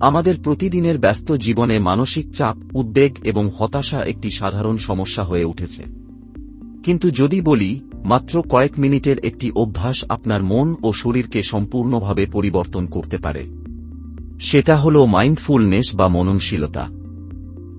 আমাদের প্রতিদিনের ব্যস্ত জীবনে মানসিক চাপ, উদ্বেগ এবং হতাশা একটি সাধারণ সমস্যা হয়ে উঠেছে। কিন্তু যদি বলি, মাত্র কয়েক মিনিটের একটি অভ্যাস আপনার মন ও শরীরকে সম্পূর্ণভাবে পরিবর্তন করতে পারে। সেটা হল মাইন্ডফুলনেস বা মননশীলতা।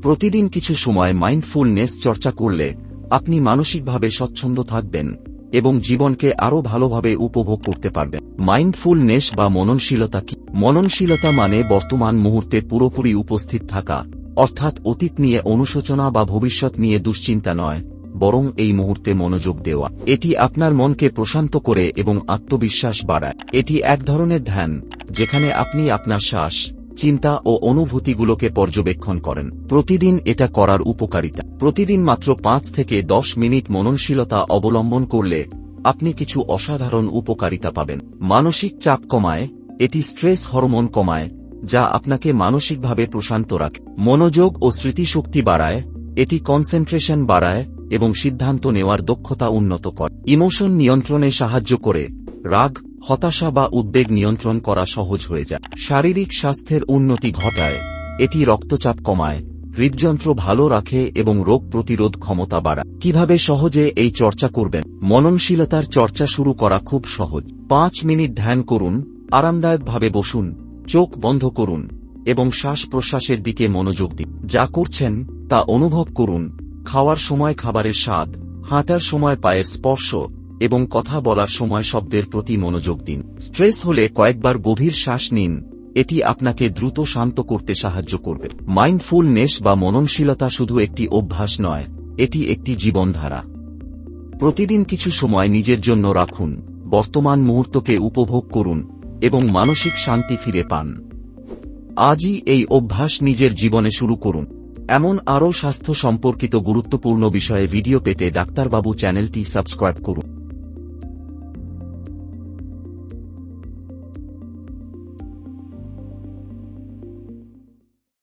প্রতিদিন কিছু সময় মাইন্ডফুলনেস চর্চা করলে আপনি মানসিকভাবে স্বচ্ছন্দ থাকবেন এবং জীবনকে আরও ভালোভাবে উপভোগ করতে পারবেন। মাইন্ডফুলনেস বা মননশীলতা কি? মননশীলতা মানে বর্তমান মুহূর্তে পুরোপুরি উপস্থিত থাকা, অর্থাৎ অতীত নিয়ে অনুশোচনা বা ভবিষ্যৎ নিয়ে দুশ্চিন্তা নয়, বরং এই মুহূর্তে মনোযোগ দেওয়া। এটি আপনার মনকে প্রশান্ত করে এবং আত্মবিশ্বাস বাড়ায়। এটি এক ধরনের ধ্যান, যেখানে আপনি আপনার শ্বাস, চিন্তা ও অনুভূতিগুলোকে পর্যবেক্ষণ করেন। প্রতিদিন এটা করার উপকারিতা। প্রতিদিন মাত্র পাঁচ থেকে দশ মিনিট মননশীলতা অবলম্বন করলে আপনি কিছু অসাধারণ উপকারিতা পাবেন। মানসিক চাপ কমায় এটি স্ট্রেস হরমোন কমায়, যা আপনাকে মানসিকভাবে প্রশান্ত রাখে। মনোযোগ ও স্মৃতিশক্তি বাড়ায়, এটি কনসেন্ট্রেশন বাড়ায় এবং সিদ্ধান্ত নেওয়ার দক্ষতা উন্নত করে। ইমোশন নিয়ন্ত্রণে সাহায্য করে, রাগ, হতাশা বা উদ্বেগ নিয়ন্ত্রণ করা সহজ হয়ে যায়। শারীরিক স্বাস্থ্যের উন্নতি ঘটায়, এটি রক্তচাপ কমায়, হৃদযন্ত্র ভালো রাখে এবং রোগ প্রতিরোধ ক্ষমতা বাড়ায়। কীভাবে সহজে এই চর্চা করবেন? মননশীলতার চর্চা শুরু করা খুব সহজ। পাঁচ মিনিট ধ্যান করুন আরামদায়কভাবে বসুন, চোখ বন্ধ করুন, এবং শ্বাস প্রশ্বাসের দিকে মনোযোগ দিন। যা করছেন, তা অনুভব করুন, খাওয়ার সময় খাবারের স্বাদ, হাঁটার সময় পায়ের স্পর্শ, এবং কথা বলার সময় শব্দের প্রতি মনোযোগ দিন। স্ট্রেস হলে কয়েকবার গভীর শ্বাস নিন, এটি আপনাকে দ্রুত শান্ত করতে সাহায্য করবে। মাইন্ডফুলনেস বা মননশীলতা শুধু একটি অভ্যাস নয়, এটি একটি জীবনধারা। প্রতিদিন কিছু সময় নিজের জন্য রাখুন, বর্তমান মুহূর্তকে উপভোগ করুন এবং মানসিক শান্তি ফিরে পান। আজই এই অভ্যাস নিজের জীবনে শুরু করুন। এমন আরও স্বাস্থ্য সম্পর্কিত গুরুত্বপূর্ণ বিষয়ে ভিডিও পেতে ডাক্তারবাবু চ্যানেলটি সাবস্ক্রাইব করুন।